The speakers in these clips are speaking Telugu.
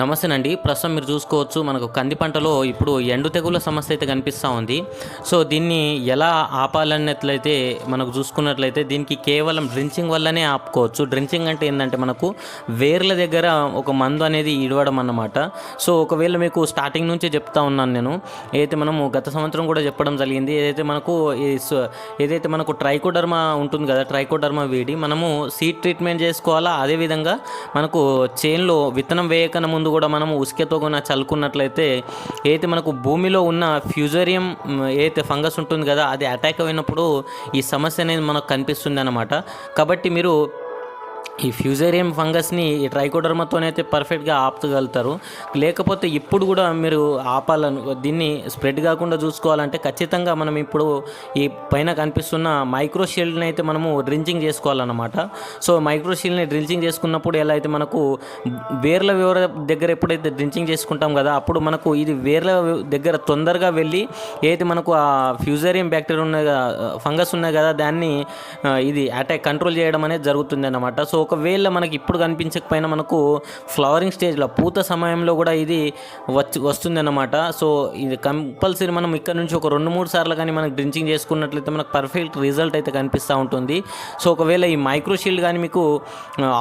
నమస్తేనండి. ప్రస్తుతం మీరు చూసుకోవచ్చు మనకు కంది పంటలో ఇప్పుడు ఎండు తెగుల సమస్య అయితే కనిపిస్తూ ఉంది. సో దీన్ని ఎలా ఆపాలన్నట్లయితే మనకు చూసుకున్నట్లయితే దీనికి కేవలం డ్రించింగ్ వల్లనే ఆపుకోవచ్చు. డ్రించింగ్ అంటే ఏంటంటే మనకు వేర్ల దగ్గర ఒక మందు అనేది ఇడవడం అన్నమాట. సో ఒకవేళ మీకు స్టార్టింగ్ నుంచే చెప్తా ఉన్నాను నేను. ఏదైతే మనము గత సంవత్సరం కూడా చెప్పడం జరిగింది ఏదైతే మనకు ఏదైతే మనకు ట్రైకోడర్మా ఉంటుంది కదా ట్రైకోడర్మా వేడి మనము సీడ్ ట్రీట్మెంట్ చేసుకోవాలా? అదేవిధంగా మనకు చేన్లో విత్తనం వేయకనము ముందు కూడా మనం ఉసుకతో కూడా చల్లుకున్నట్లయితే ఏదైతే మనకు భూమిలో ఉన్న ఫ్యూజరియం ఏదైతే ఫంగస్ ఉంటుంది కదా అది అటాక్ అయినప్పుడు ఈ సమస్య అనేది మనకు కనిపిస్తుంది అనమాట కాబట్టి మీరు ఈ ఫ్యూజేరియం ఫంగస్ని ఈ ట్రైకోడర్మాతోనైతే పర్ఫెక్ట్గా ఆపగలుగుతారు. లేకపోతే ఇప్పుడు కూడా మీరు ఆపాలను దీన్ని స్ప్రెడ్ కాకుండా చూసుకోవాలంటే ఖచ్చితంగా మనం ఇప్పుడు ఈ పైన కనిపిస్తున్న మైక్రోషీల్డ్ని అయితే మనము డ్రించింగ్ చేసుకోవాలన్నమాట. సో మైక్రోషీల్డ్ని డ్రించింగ్ చేసుకున్నప్పుడు ఎలా అయితే మనకు వేర్ల వివర దగ్గర ఎప్పుడైతే డ్రించింగ్ చేసుకుంటాం కదా అప్పుడు మనకు ఇది వేర్ల దగ్గర తొందరగా వెళ్ళి ఏదైతే మనకు ఆ ఫ్యూజేరియం బ్యాక్టీరియా ఉన్న ఫంగస్ ఉన్నాయి కదా దాన్ని ఇది అటాక్ కంట్రోల్ చేయడం అనేది జరుగుతుంది అన్నమాట సో ఒకవేళ మనకి ఇప్పుడు కనిపించకపోయినా మనకు ఫ్లవరింగ్ స్టేజ్లో పూత సమయంలో కూడా ఇది వచ్చి వస్తుంది అన్నమాట సో ఇది కంపల్సరీ మనం ఇక్కడ నుంచి ఒక రెండు మూడు సార్లు కానీ మనకు డ్రించింగ్ చేసుకున్నట్లయితే మనకు పర్ఫెక్ట్ రిజల్ట్ అయితే కనిపిస్తూ ఉంటుంది. సో ఒకవేళ ఈ మైక్రో షీల్డ్ కానీ మీకు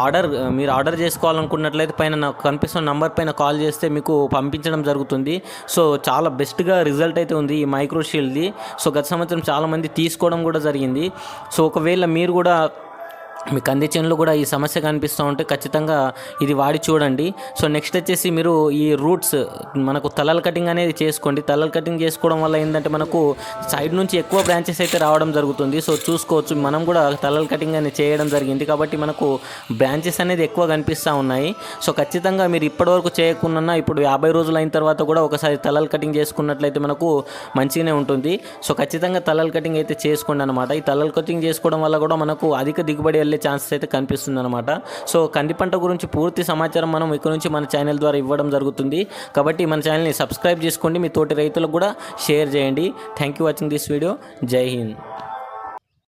ఆర్డర్ మీరు ఆర్డర్ చేసుకోవాలనుకున్నట్లయితే పైన నాకు కనిపిస్తున్న నంబర్ పైన కాల్ చేస్తే మీకు పంపించడం జరుగుతుంది. సో చాలా బెస్ట్గా రిజల్ట్ అయితే ఉంది ఈ మైక్రో షీల్డ్ది సో గత సంవత్సరం చాలామంది తీసుకోవడం కూడా జరిగింది. సో ఒకవేళ మీరు కూడా మీ కంది చేనులో కూడా ఈ సమస్య కనిపిస్తూ ఉంటే ఖచ్చితంగా ఇది వాడి చూడండి. సో నెక్స్ట్ వచ్చేసి మీరు ఈ రూట్స్ మనకు తలల కటింగ్ అనేది చేసుకోండి. తలల కటింగ్ చేసుకోవడం వల్ల ఏంటంటే మనకు సైడ్ నుంచి ఎక్కువ బ్రాంచెస్ అయితే రావడం జరుగుతుంది. సో చూసుకోవచ్చు మనం కూడా తలల కటింగ్ అనేది చేయడం జరిగింది. కాబట్టి మనకు బ్రాంచెస్ అనేది ఎక్కువ కనిపిస్తూ ఉన్నాయి. సో ఖచ్చితంగా మీరు ఇప్పటివరకు చేయకుండా ఇప్పుడు యాభై రోజులు అయిన తర్వాత కూడా ఒకసారి తలల కటింగ్ చేసుకున్నట్లయితే మనకు మంచిగానే ఉంటుంది. సో ఖచ్చితంగా తలల కటింగ్ అయితే చేసుకోండి అనమాట ఈ తలల కటింగ్ చేసుకోవడం వల్ల కూడా మనకు అధిక దిగుబడి వెళ్ళే ఛాన్సెస్ అయితే కనిపిస్తుంది అనమాట సో కంది పంట గురించి పూర్తి సమాచారం మనం ఇక్కడ నుంచి మన ఛానల్ ద్వారా ఇవ్వడం జరుగుతుంది. కాబట్టి మన ఛానల్ని సబ్స్క్రైబ్ చేసుకోండి. మీ తోటి రైతులకు కూడా షేర్ చేయండి. Thank you watching this video జై హింద్